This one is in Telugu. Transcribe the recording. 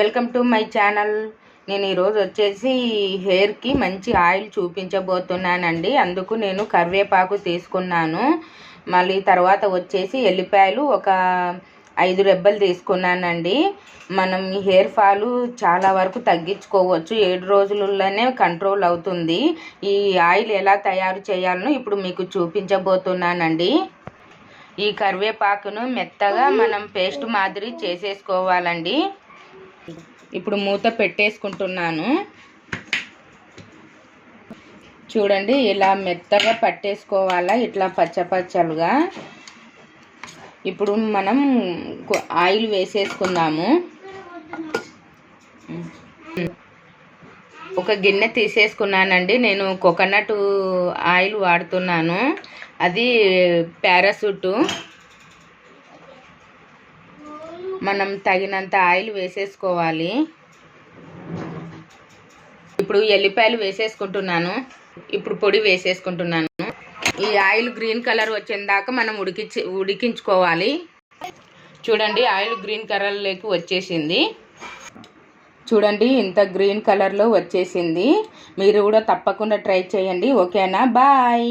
Welcome to my channel. నేను ఈరోజు వచ్చేసి హెయిర్కి మంచి ఆయిల్ చూపించబోతున్నానండి. అందుకు నేను కరివేపాకు తీసుకున్నాను. మళ్ళీ తర్వాత వచ్చేసి ఎల్లిపాయలు ఒక ఐదు రెబ్బలు తీసుకున్నానండి. మనం ఈ హెయిర్ ఫాల్ చాలా వరకు తగ్గించుకోవచ్చు. ఏడు రోజులలోనే కంట్రోల్ అవుతుంది. ఈ ఆయిల్ ఎలా తయారు చేయాలనో ఇప్పుడు మీకు చూపించబోతున్నానండి. ఈ కరివేపాకును మెత్తగా మనం పేస్ట్ మాదిరి చేసేసుకోవాలండి. ఇప్పుడు మూత పెట్టేసుకుంటున్నాను. చూడండి ఇలా మెత్తగా పట్టేసుకోవాలా? ఇట్లా పచ్చపచ్చలుగా ఇప్పుడు మనం ఆయిల్ వేసేసుకుందాము. ఒక గిన్నె తీసేసుకున్నానండి. నేను కోకోనట్ ఆయిల్ వాడుతున్నాను. అది పారాసూటు. మనం తగినంత ఆయిల్ వేసేసుకోవాలి. ఇప్పుడు ఎల్లిపాయలు వేసేసుకుంటున్నాను. ఇప్పుడు పొడి వేసేసుకుంటున్నాను. ఈ ఆయిల్ గ్రీన్ కలర్ వచ్చేదాకా మనం ఉడికించి ఉడికించుకోవాలి. చూడండి ఆయిల్ గ్రీన్ కలర్లోకి వచ్చేసింది. చూడండి ఇంత గ్రీన్ కలర్లో వచ్చేసింది. మీరు కూడా తప్పకుండా ట్రై చేయండి. ఓకేనా? బాయ్!